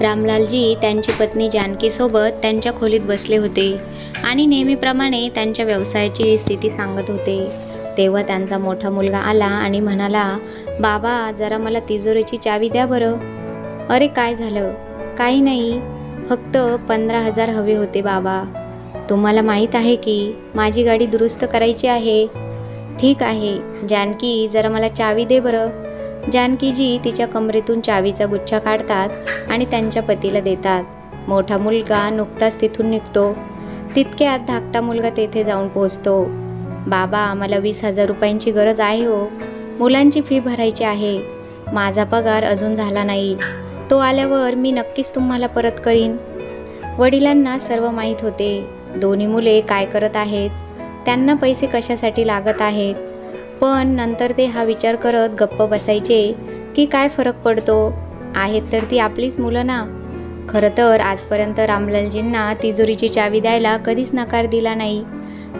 रामलालजी त्यांची पत्नी जानकीसोबत त्यांच्या खोलीत बसले होते आणि नेहमीप्रमाणे त्यांच्या व्यवसायाची स्थिती सांगत होते. तेव्हा त्यांचा मोठा मुलगा आला आणि म्हणाला बाबा जरा मला तिजोरीची चावी द्या बरं. अरे काय झालं? काही नाही फक्त पंधरा हजार हवे होते बाबा. तुम्हाला माहीत आहे की माझी गाडी दुरुस्त करायची आहे. ठीक आहे जानकी जरा मला चावी दे बरं. जानकीजी तिच्या कमरेतून चावीचा गुच्छा काढतात आणि त्यांच्या पतीला देतात. मोठा मुलगा नुकताच तिथून निघतो. तितक्यात धाकटा मुलगा तेथे जाऊन पोहोचतो. बाबा आम्हाला वीस हजार रुपयांची गरज आहे हो. मुलांची फी भरायची आहे. माझा पगार अजून झाला नाही. तो आल्यावर मी नक्कीच तुम्हाला परत करीन. वडिलांना सर्व माहीत होते. दोन्ही मुले काय करत आहेत? त्यांना पैसे कशासाठी लागत आहेत? पण नंतर ते हा विचार करत गप्प बसायचे की काय फरक पडतो? आहेत तर ती आपलीच मुलं ना? खरं तर आजपर्यंत रामलालजींना तिजोरीची चावी द्यायला कधीच नकार दिला नाही.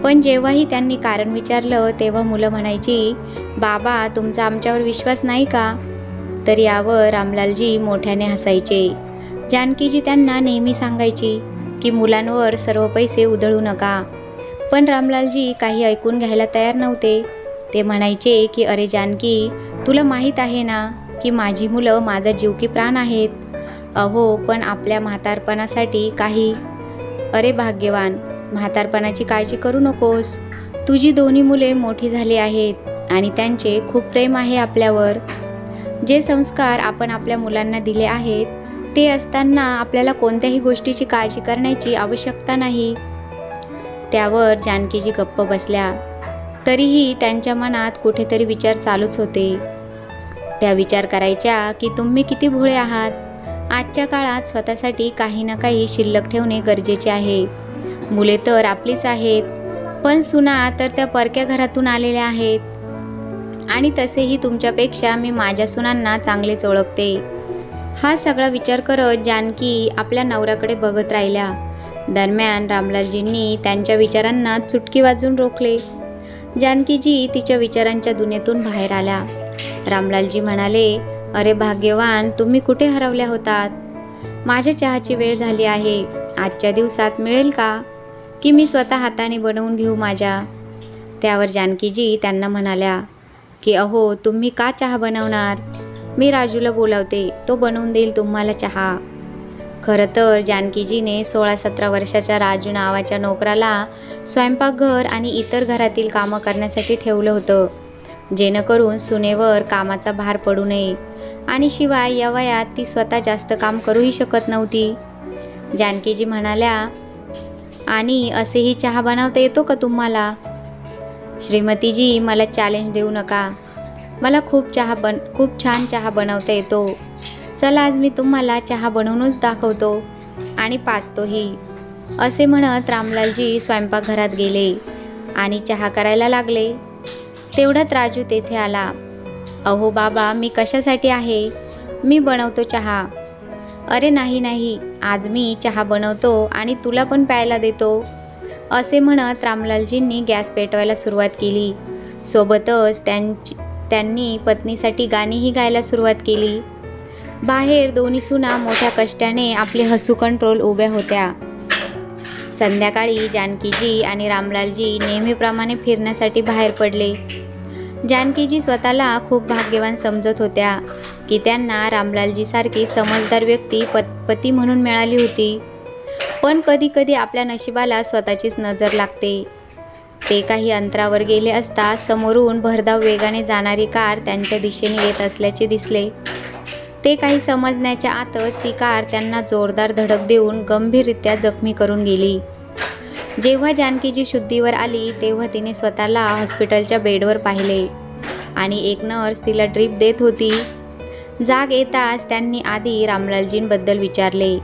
पण जेव्हाही त्यांनी कारण विचारलं तेव्हा मुलं म्हणायची बाबा तुमचा आमच्यावर विश्वास नाही का? तर यावर रामलालजी मोठ्याने हसायचे. जानकीजी त्यांना नेहमी सांगायची की मुलांवर सर्व पैसे उधळू नका. पण रामलालजी काही ऐकून घ्यायला तयार नव्हते. ते म्हणायचे की अरे जानकी तुला माहीत आहे ना की माझी मुलं माझा जीव की प्राण आहेत? अहो पण आपल्या म्हातारपणासाठी काही. अरे भाग्यवान म्हातारपणाची काळजी करू नकोस. तुझी दोन्ही मुले मोठी झाली आहेत आणि त्यांचे खूप प्रेम आहे आपल्यावर. जे संस्कार आपण आपल्या मुलांना दिले आहेत ते असताना आपल्याला कोणत्याही गोष्टीची काळजी करण्याची आवश्यकता नाही. त्यावर जानकीजी गप्प बसल्या. तरीही त्यांच्या मनात कुठेतरी विचार चालूच होते. त्या विचार करायच्या की तुम्ही किती भोळे आहात? आजच्या काळात स्वतःसाठी काही ना काही शिल्लक ठेवणे गरजेचे आहे. मुले तर आपलीच आहेत. पण सुना तर त्या परक्या घरातून आलेल्या आहेत. आणि तसेही तुमच्यापेक्षा मी माझ्या सुनांना चांगलेच ओळखते. हा सगळा विचार करत जानकी आपल्या नवऱ्याकडे बघत राहिल्या. दरम्यान रामलालजींनी त्यांच्या विचारांना चुटकी वाजून रोखले. जानकीजी तिच्या विचारांच्या दुनियेतून बाहेर आल्या. रामलालजी म्हणाले अरे भाग्यवान तुम्ही कुठे हरवल्या होतात? माझ्या चहाची वेळ झाली आहे. आजच्या दिवसात मिळेल का? की मी स्वतः हाताने बनवून घेऊ माझ्या? त्यावर जानकीजी त्यांना म्हणाल्या की अहो तुम्ही का चहा बनवणार? मी राजूला बोलावते. तो बनवून देईल तुम्हाला चहा. खरं तर जानकीजीने सोळा सतरा वर्षाच्या राजू नावाच्या नोकराला स्वयंपाकघर आणि इतर घरातील कामं करण्यासाठी ठेवलं होतं. जेणेकरून सुनेवर कामाचा भार पडू नये. आणि शिवाय या वयात ती स्वतः जास्त काम करूही शकत नव्हती. जानकीजी म्हणाल्या आणि असेही चहा बनवता येतो का तुम्हाला? श्रीमतीजी मला चॅलेंज देऊ नका. मला खूप चहा बन खूप छान चहा बनवता येतो. चला आज मी तुम्हाला चहा बनवूनच दाखवतो. आणि पाचतोही असे म्हणत रामलालजी स्वयंपाकघरात गेले आणि चहा करायला लागले. तेवढ्यात राजू तेथे आला. अहो बाबा मी कशासाठी आहे? मी बनवतो चहा. अरे नाही नाही. आज मी चहा बनवतो आणि तुला पण प्यायला देतो. असे म्हणत रामलालजींनी गॅस पेटवायला सुरुवात केली. सोबतच त्यांची त्यांनी पत्नीसाठी गाणीही गायला सुरुवात केली. बाहेर दोन्ही सुना मोठ्या कष्टाने आपले हसू कंट्रोल उभ्या होत्या. संध्याकाळी जानकीजी आणि रामलालजी नेहमीप्रमाणे फिरण्यासाठी बाहेर पडले. जानकीजी स्वतःला खूप भाग्यवान समजत होत्या की त्यांना रामलालजीसारखी समजदार व्यक्ती पत पती म्हणून मिळाली होती. पण कधी कधी आपल्या नशिबाला स्वतःचीच नजर लागते. ते काही अंतरावर गेले असता समोरून भरधाव वेगाने जाणारी कार त्यांच्या दिशेने येत असल्याचे दिसले. ते काही समजण्याच्या आतच ती कार त्यांना जोरदार धडक देऊन गंभीररित्या जखमी करून गेली. जेव्हा जानकीजी शुद्धीवर आली तेव्हा तिने स्वतःला हॉस्पिटलच्या बेडवर पाहिले आणि एक नर्स तिला ड्रीप देत होती. जाग येताच त्यांनी आधी रामलालजींबद्दल विचारले.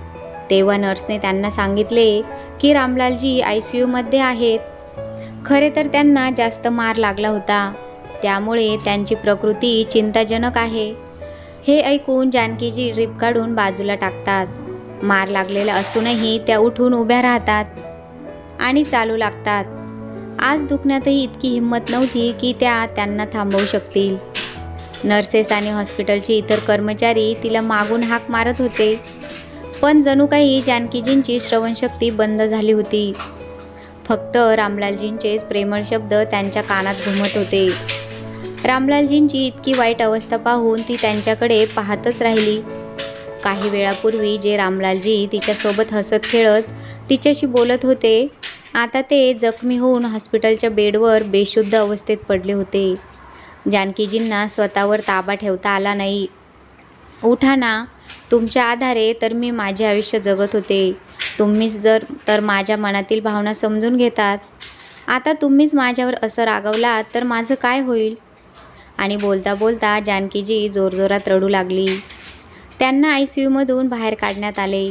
तेव्हा नर्सने त्यांना सांगितले की रामलालजी आय सी यूमध्ये आहेत. खरे तर त्यांना जास्त मार लागला होता. त्यामुळे त्यांची प्रकृती चिंताजनक आहे. हे ऐकून जानकीजी ड्रीप काढून बाजूला टाकतात. मार लागलेला असूनही त्या उठून उभ्या राहतात आणि चालू लागतात. आज दुखण्यातही इतकी हिंमत नव्हती की त्या त्यांना थांबवू शकतील. नर्सेस आणि हॉस्पिटलचे इतर कर्मचारी तिला मागून हाक मारत होते. पण जणू काही जानकीजींची श्रवणशक्ती बंद झाली होती. फक्त रामलालजींचेच प्रेमळ शब्द त्यांच्या कानात घुमत होते. रामलालजींची इतकी वाईट अवस्था पाहून ती त्यांच्याकडे पाहतच राहिली. काही वेळापूर्वी जे रामलालजी तिच्यासोबत हसत खेळत तिच्याशी बोलत होते आता ते जखमी होऊन हॉस्पिटलच्या बेडवर बेशुद्ध अवस्थेत पडले होते. जानकीजींना स्वतःवर ताबा ठेवता आला नाही. उठा ना तुमच्या आधारे तर मी माझे आयुष्य जगत होते. तुम्हीच जर तर माझ्या मनातील भावना समजून घेतात. आता तुम्हीच माझ्यावर असं रागवलात तर माझं काय होईल? आणि बोलता बोलता जानकीजी जोरजोरात रडू लागली. त्यांना आय सी यूमधून बाहेर काढण्यात आले.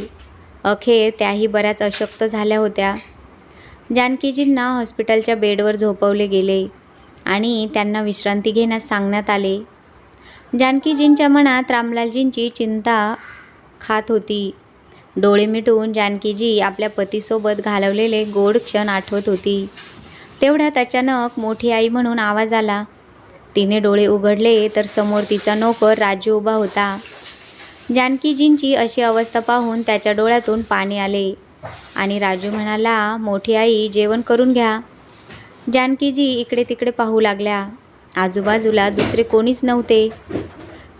अखेर त्याही बऱ्याच अशक्त झाल्या होत्या. जानकीजींना हॉस्पिटलच्या बेडवर झोपवले गेले आणि त्यांना विश्रांती घेण्यास सांगण्यात आले. जानकीजींच्या मनात रामलालजींची चिंता खात होती. डोळे मिटून जानकीजी आपल्या पतीसोबत घालवलेले गोड क्षण आठवत होती. तेवढ्यात अचानक मोठी आई म्हणून आवाज आला. तिने डोळे उघडले तर समोर तिचा नोकर राजू उभा होता. जानकीजींची अशी अवस्था पाहून त्याच्या डोळ्यातून पाणी आले आणि राजू म्हणाला मोठी आई जेवण करून घ्या. जानकीजी इकडे तिकडे पाहू लागल्या. आजूबाजूला दुसरे कोणीच नव्हते.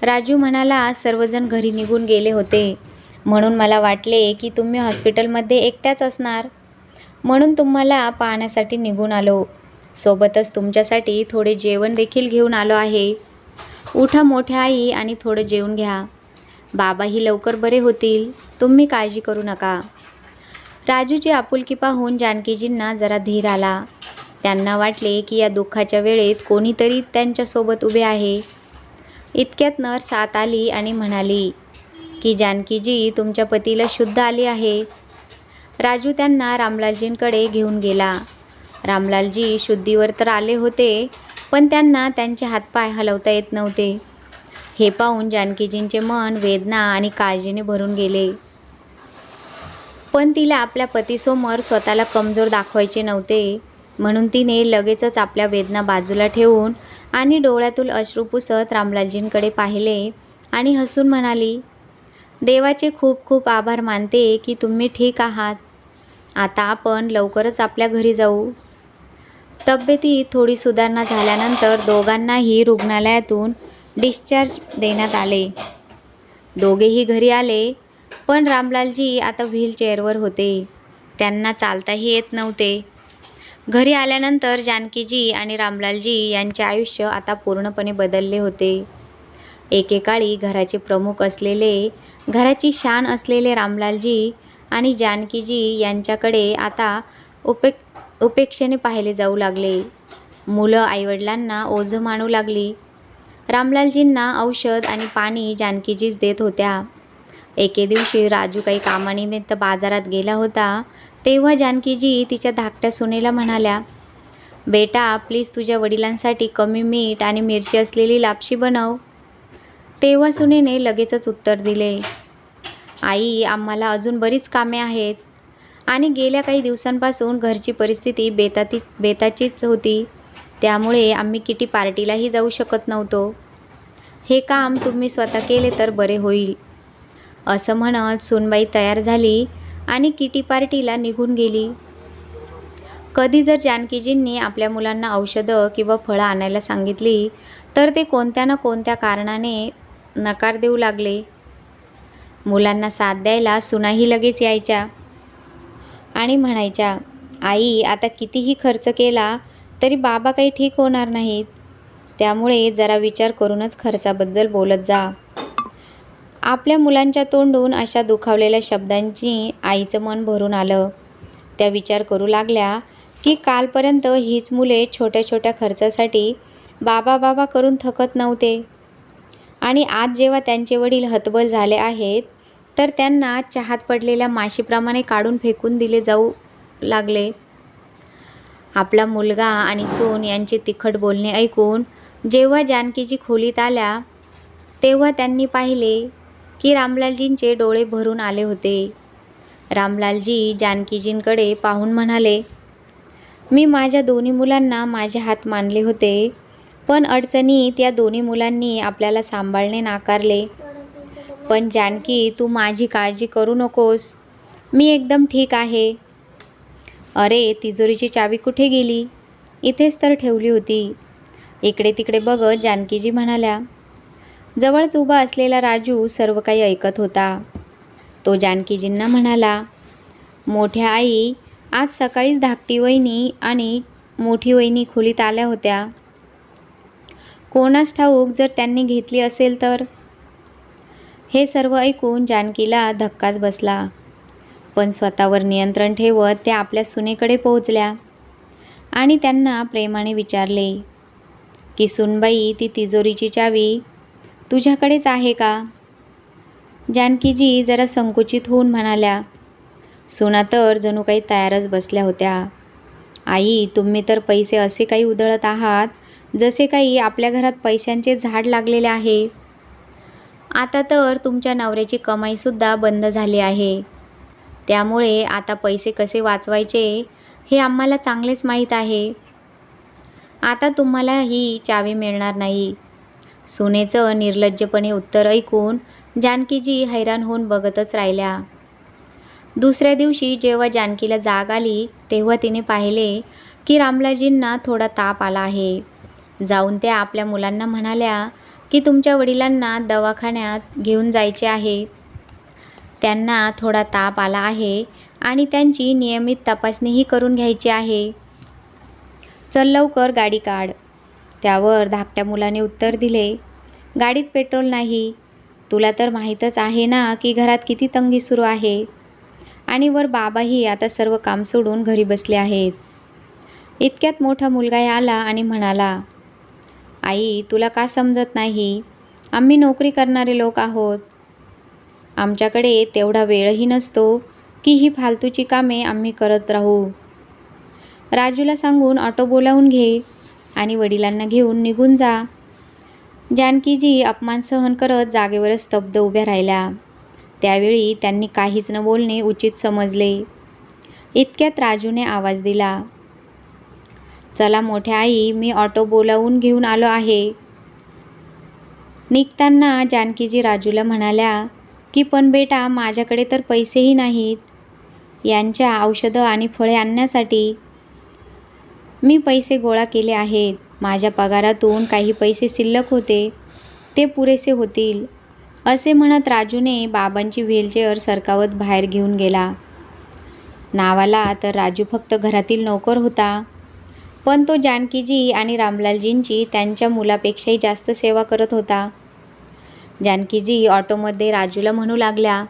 राजू म्हणाला सर्वजण घरी निघून गेले होते. म्हणून मला वाटले की तुम्ही हॉस्पिटलमध्ये एकट्याच असणार. म्हणून तुम्हाला पाहण्यासाठी निघून आलो. सोबतच तुमच्यासाठी थोडे जेवण देखील घेऊन आलो आहे. उठा मोठ्या आई आणि थोडं जेवून घ्या. बाबाही लवकर बरे होतील. तुम्ही काळजी करू नका. राजूची आपुलकी पाहून जानकीजींना जरा धीर आला. त्यांना वाटले की या दुःखाच्या वेळेत कोणीतरी त्यांच्यासोबत उभे आहे. इतक्यात नर्स आत आली आणि म्हणाली की जानकीजी तुमच्या पतीला शुद्ध आली आहे. राजू त्यांना रामलालजींकडे घेऊन गेला. रामलालजी शुद्धीवर तर आले होते पण त्यांना त्यांचे हातपाय हलवता येत नव्हते. हे पाहून जानकीजींचे मन वेदना आणि काळजीने भरून गेले. पण तिला आपल्या पतीसमोर स्वतःला कमजोर दाखवायचे नव्हते म्हणून तिने लगेचच आपल्या वेदना बाजूला ठेवून आणि डोळ्यातून अश्रू पुसत रामलालजींकडे पाहिले आणि हसून म्हणाली देवाचे खूप खूप आभार मानते की तुम्ही ठीक आहात. आता आपण लवकरच आपल्या घरी जाऊ. तब्येतीत थोडी सुधारणा झाल्यानंतर दोघांनाही रुग्णालयातून डिस्चार्ज देण्यात आले. दोघेही घरी आले पण रामलालजी आता व्हीलचेअरवर होते. त्यांना चालताही येत नव्हते. घरी आल्यानंतर जानकीजी आणि रामलालजी यांचे आयुष्य आता पूर्णपणे बदलले होते. एकेकाळी घराचे प्रमुख असलेले घराची शान असलेले रामलालजी आणि जानकीजी यांच्याकडे आता उपेक उपेक्षेने पाहिले जाऊ लागले. मुलं आईवडिलांना ओझं मानू लागली. रामलालजींना औषध आणि पाणी जानकीजीच देत होत्या. एके दिवशी राजू काही कामानिमित्त बाजारात गेला होता तेव्हा जानकीजी तिच्या धाकट्या सुनेला म्हणाल्या बेटा प्लीज तुझ्या वडिलांसाठी कमी मीठ आणि मिरची असलेली लापशी बनव. तेव्हा सुनेने लगेचच उत्तर दिले आई आम्हाला अजून बरीच कामे आहेत. आणि गेल्या काही दिवसांपासून घरची परिस्थिती बेताती बेताचीच होती. त्यामुळे आम्ही किटी पार्टीलाही जाऊ शकत नव्हतो. हे काम तुम्ही स्वतः केले तर बरे होईल. असं म्हणत सुनबाई तयार झाली आणि किटी पार्टीला निघून गेली. कधी जर जानकीजींनी आपल्या मुलांना औषधं किंवा फळं आणायला सांगितली तर ते कोणत्या ना कोणत्या कारणाने नकार देऊ लागले. मुलांना साथ द्यायला सुनाही लगेच यायच्या. आणि म्हणायच्या आई आता कितीही खर्च केला तरी बाबा काही ठीक होणार नाहीत. त्यामुळे जरा विचार करूनच खर्चाबद्दल बोलत जा. आपल्या मुलांच्या तोंडून अशा दुखावलेल्या शब्दांची आईचं मन भरून आलं. त्या विचार करू लागल्या की कालपर्यंत हीच मुले छोट्या छोट्या खर्चासाठी बाबा बाबा करून थकत नव्हते. आणि आज जेव्हा त्यांचे वडील हतबल झाले आहेत तर त्यांना चहात पडलेल्या माशीप्रमाणे काढून फेकून दिले जाऊ लागले. आपला मुलगा आणि सून यांचे तिखट बोलणे ऐकून जेव्हा जानकीजी खोलीत आल्या तेव्हा त्यांनी पाहिले की रामलालजींचे डोळे भरून आले होते. रामलालजी जानकीजींकडे पाहून म्हणाले मी माझ्या दोन्ही मुलांना माझे हात मानले होते पण अडचणीत या दोन्ही मुलांनी आपल्याला सांभाळणे नाकारले. पण जानकी तू माझी काळजी करू नकोस. मी एकदम ठीक आहे. अरे तिजोरीची चावी कुठे गेली? इथेच तर ठेवली होती. इकडे तिकडे बघत जानकीजी म्हणाल्या. जवळच उभा असलेला राजू सर्व काही ऐकत होता. तो जानकीजींना म्हणाला मोठ्या आई आज सकाळीच धाकटी वहिनी आणि मोठी वहिनी खोलीत आल्या होत्या. कोणास ठाऊक जर त्यांनी घेतली असेल तर हे सर्व ऐकून जानकीला धक्काच बसला. पण स्वतःवर नियंत्रण ठेवत त्या आपल्या सुनेकडे पोहोचल्या आणि त्यांना प्रेमाने विचारले की सुनबाई ती तिजोरीची चावी तुझ्याकडेच आहे का? जानकीजी जरा संकुचित होऊन म्हणाल्या सुना तर जणू काही तयारच बसल्या होत्या. आई तुम्ही तर पैसे असे काही उधळत आहात जसे काही आपल्या घरात पैशांचे झाड लागलेले आहे. आता तर तुमच्या नवऱ्याची कमाईसुद्धा बंद झाली आहे. त्यामुळे आता पैसे कसे वाचवायचे हे आम्हाला चांगलेच माहीत आहे. आता तुम्हाला ही चावी मिळणार नाही. सुनेचं निर्लज्जपणे उत्तर ऐकून जानकीजी हैराण होऊन बघतच राहिल्या. दुसऱ्या दिवशी जेव्हा जानकीला जाग आली तेव्हा तिने पाहिले की रामलाजींना थोडा ताप आला आहे. जाऊन त्या आपल्या मुलांना म्हणाल्या की तुमच्या वडिलांना दवाखान्यात घेऊन जायचे आहे. त्यांना थोडा ताप आला आहे आणि त्यांची नियमित तपासणीही करून घ्यायची आहे. चल लवकर गाडी काढ. त्यावर धाकट्या मुलाने उत्तर दिले. गाडीत पेट्रोल नाही. तुला तर माहीतच आहे ना की घरात किती तंगी सुरू आहे. आणि वर बाबाही आता सर्व काम सोडून घरी बसले आहेत. इतक्यात मोठा मुलगा आला आणि म्हणाला आई तुला का समजत नाही? आम्ही नोकरी करणारे लोक आहोत. आमच्याकडे तेवढा वेळही नसतो की ही फालतूची कामे आम्ही करत राहू. राजूला सांगून ऑटो बोलावून घे आणि वडिलांना घेऊन निघून जा. जानकीजी अपमान सहन करत जागेवरच स्तब्ध उभ्या राहिल्या. त्यावेळी त्यांनी काहीच न बोलणे उचित समजले. इतक्यात राजूने आवाज दिला चला मोठ्या आई मी ऑटो बोलावून घेऊन आलो आहे. निघताना जानकीजी राजूला म्हणाल्या की पण बेटा माझ्याकडे तर पैसेही नाहीत. यांच्या औषधं आणि फळे आणण्यासाठी मी पैसे गोळा केले आहेत. माझ्या पगारातून काही पैसे शिल्लक होते. ते पुरेसे होतील. असे म्हणत राजूने बाबांची व्हीलचेअर सरकावत बाहेर घेऊन गेला. नावाला तर राजू फक्त घरातील नोकर होता. पण तो जानकीजी आणि रामलालजींची त्यांच्या मुलापेक्षाही जास्त सेवा करत होता. जानकीजी ऑटोमध्ये राजूला म्हणू लागल्या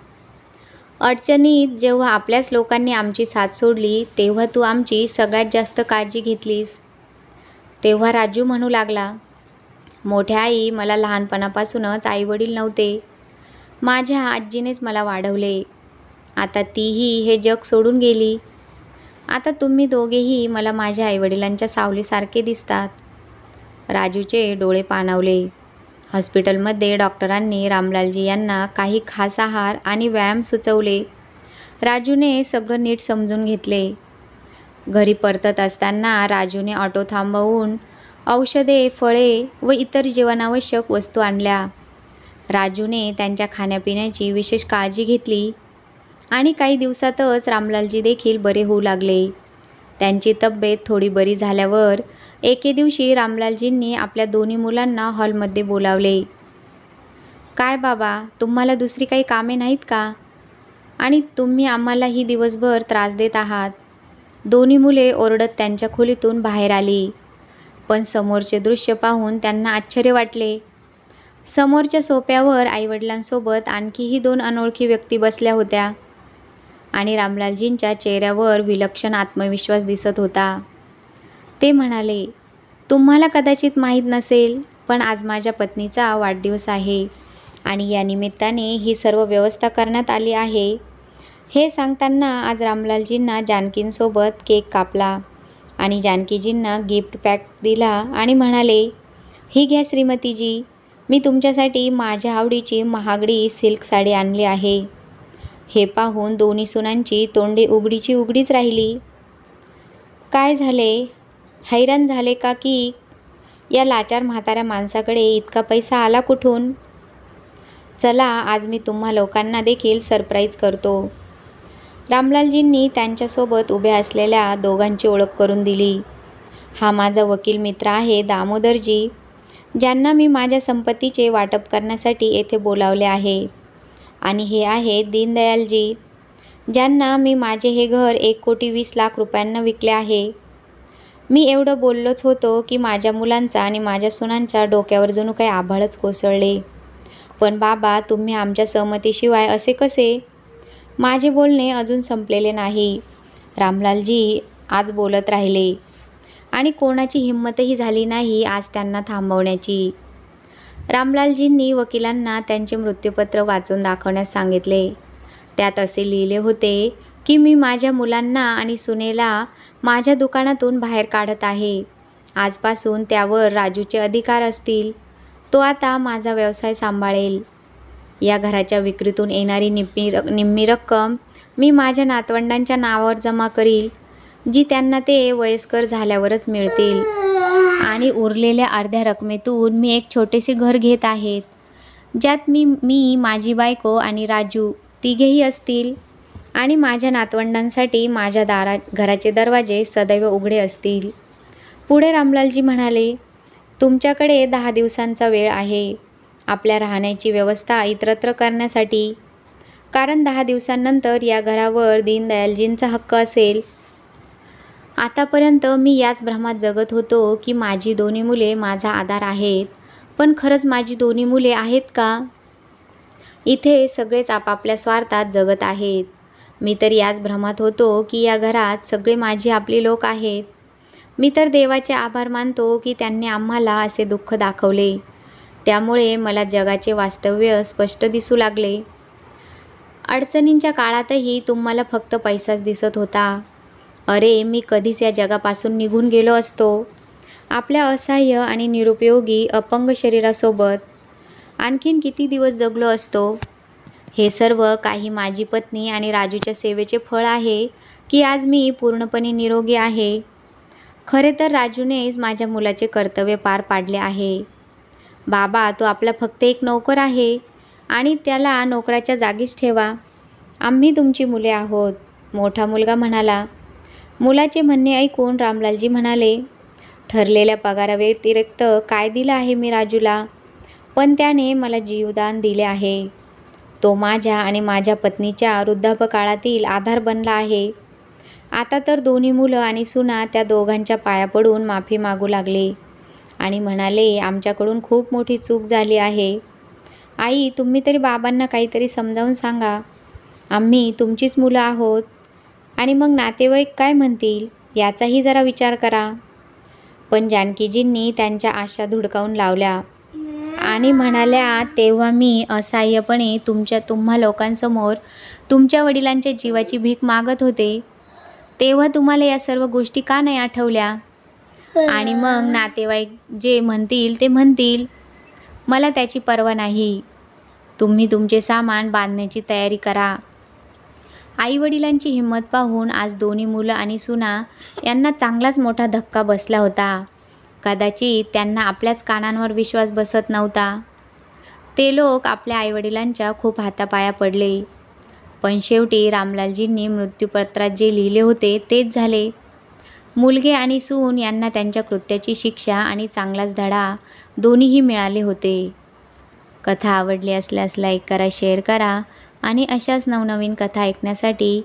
अडचणीत जेव्हा आपल्याच लोकांनी आमची साथ सोडली तेव्हा तू आमची सगळ्यात जास्त काळजी घेतलीस. तेव्हा राजू म्हणू लागला मोठ्या आई मला लहानपणापासूनच आईवडील नव्हते. माझ्या आजीनेच मला वाढवले. आता तीही हे जग सोडून गेली. आता तुम्ही दोघेही मला माझ्या आईवडिलांच्या सावलीसारखे दिसतात. राजूचे डोळे पाणावले. हॉस्पिटलमध्ये डॉक्टरांनी रामलालजी यांना काही खास आहार आणि व्यायाम सुचवले. राजूने सगळं नीट समजून घेतले. घरी परतत असताना राजूने ऑटो थांबवून औषधे फळे व इतर जीवनावश्यक वस्तू आणल्या. राजूने त्यांच्या खाण्यापिण्याची विशेष काळजी घेतली. आणि काही दिवसातच रामलालजी देखील बरे होऊ लागले. त्यांची तब्येत थोडी बरी झाल्यावर एके दिवशी रामलालजींनी आपल्या दोन्ही मुलांना हॉलमध्ये बोलावले. काय बाबा तुम्हाला दुसरी काही कामे नाहीत का? आणि तुम्ही आम्हालाही दिवसभर त्रास देत आहात. दोन्ही मुले ओरडत त्यांच्या खोलीतून बाहेर आली. पण समोरचे दृश्य पाहून त्यांना आश्चर्य वाटले. समोरच्या सोप्यावर आईवडिलांसोबत आणखीही दोन अनोळखी व्यक्ती बसल्या होत्या. आणि रामलालजींच्या चेहऱ्यावर विलक्षण आत्मविश्वास दिसत होता. ते म्हणाले तुम्हाला कदाचित माहीत नसेल पण आज माझ्या पत्नीचा वाढदिवस आहे आणि या निमित्ताने ही सर्व व्यवस्था करण्यात आली आहे. हे सांगताना आज रामलालजींना जानकींसोबत केक कापला आणि जानकीजींना गिफ्ट पॅक दिला आणि म्हणाले ही घ्या श्रीमतीजी मी तुमच्यासाठी माझ्या आवडीची महागडी सिल्क साडी आणली आहे. हे पाहून दोन्ही सुनांची तोंडे उघडीची उघडीच राहिली. काय झाले? हैराण झाले का की या लाचार म्हाताऱ्या माणसाकडे इतका पैसा आला कुठून? चला आज मी तुम्हा लोकांना देखील सरप्राईज करतो. रामलालजींनी त्यांच्यासोबत उभ्या असलेल्या दोघांची ओळख करून दिली. हा माझा वकील मित्र आहे दामोदरजी ज्यांना मी माझ्या संपत्तीचे वाटप करण्यासाठी येथे बोलावले आहे. आणि हे आहे दीनदयालजी ज्यांना मी माझे हे घर एक कोटी वीस लाख रुपयांना विकले आहे. मी एवढं बोललोच होतो की माझ्या मुलांचा आणि माझ्या सुनांच्या डोक्यावर जणू काही आभाळच कोसळले. पण बाबा तुम्ही आमच्या सहमतीशिवाय असे कसे? माझे बोलणे अजून संपलेले नाही. रामलालजी आज बोलत राहिले. आणि कोणाची हिंमतही झाली नाही आज त्यांना थांबवण्याची. रामलालजींनी वकिलांना त्यांचे मृत्यूपत्र वाचून दाखवण्यास सांगितले. त्यात असे लिहिले होते की मी माझ्या मुलांना आणि सुनेला माझ्या दुकानातून बाहेर काढत आहे. आजपासून त्यावर राजूचे अधिकार असतील. तो आता माझा व्यवसाय सांभाळेल. या घराच्या विक्रीतून येणारी निम्मी रक निम्मी रक्कम मी माझ्या नातवंडांच्या नावावर जमा करील जी त्यांना ते वयस्कर झाल्यावरच मिळतील. आणि उरलेल्या अर्ध्या रकमेतून मी एक छोटेसे घर घेत आहेत ज्यात मी मी माझी बायको आणि राजू तिघेही असतील. आणि माझ्या नातवंडांसाठी माझ्या दारा घराचे दरवाजे सदैव उघडे असतील. पुढे रामलालजी म्हणाले तुमच्याकडे दहा दिवसांचा वेळ आहे. आपल्या राहण्याची व्यवस्था इतरत्र करण्यासाठी. कारण दहा दिवसांनंतर या घरावर दीनदयालजींचा हक्क असेल. आतापर्यंत मी याच भ्रमात जगत होतो की माझी दोन्ही मुले माझा आधार आहेत. पण खरंच माझी दोन्ही मुले आहेत का? इथे सगळेच आपापल्या स्वार्थात जगत आहेत. मी तर याच भ्रमात होतो की या घरात सगळे माझे आपले लोक आहेत. मी तर देवाचे आभार मानतो की त्यांनी आम्हाला असे दुःख दाखवले. त्यामुळे मला जगाचे वास्तव्य स्पष्ट दिसू लागले. अडचणींच्या काळातही तुम्हाला फक्त पैसाच दिसत होता. अरे मी कधीच या जगापासून निघून गेलो असतो. आपल्या असहाय्य आणि निरुपयोगी अपंग शरीरासोबत आणखीन किती दिवस जगलो असतो? हे सर्व काही माझी पत्नी आणि राजूच्या सेवेचे फळ आहे की आज मी पूर्णपणे निरोगी आहे. खरे तर राजूनेच माझ्या मुलाचे कर्तव्य पार पाडले आहे. बाबा तो आपला फक्त एक नोकर आहे आणि त्याला नोकराच्या जागीच ठेवा. आम्ही तुमची मुले आहोत मोठा मुलगा म्हणाला. मुलाचे म्हणणे ऐकून रामलालजी म्हणाले ठरलेल्या पगाराव्यतिरिक्त काय दिलं आहे मी राजूला? पण त्याने मला जीवदान दिले आहे. तो माझ्या आणि माझ्या पत्नीच्या वृद्धापकाळातील आधार बनला आहे. आता तर दोन्ही मुलं आणि सुना त्या दोघांच्या पाया पडून माफी मागू लागले आणि म्हणाले आमच्याकडून खूप मोठी चूक झाली आहे. आई तुम्ही तरी बाबांना काहीतरी समजावून सांगा. आम्ही तुमचीच मुलं आहोत. आणि मग नातेवाईक काय म्हणतील याचाही जरा विचार करा. पण जानकीजींनी त्यांच्या आशा धुडकावून लावल्या आणि म्हणाल्या तेव्हा मी असहाय्यपणे तुमच्या तुम्हा लोकांसमोर तुमच्या वडिलांच्या जीवाची भीक मागत होते. तेव्हा तुम्हाला या सर्व गोष्टी का नाही आठवल्या? आणि मग नातेवाईक जे म्हणतील ते म्हणतील मला त्याची पर्वा नाही. तुम्ही तुमचे सामान बांधण्याची तयारी करा. आईवडिलांची हिंमत पाहून आज दोन्ही मुलं आणि सुना यांना चांगलाच मोठा धक्का बसला होता. कदाचित त्यांना आपल्याच कानांवर विश्वास बसत नव्हता. ते लोक आपल्या आईवडिलांच्या खूप हातापाया पडले. पण शेवटी रामलालजींनी मृत्यूपत्रात जे लिहिले होते तेच झाले. मुलगे आणि सून यांना त्यांच्या कृत्याची शिक्षा आणि चांगलाच धडा दोन्हीही मिळाले होते. कथा आवडली असल्यास लाईक करा शेअर करा. आणि अशाच नवनवीन कथा ऐकण्यासाठी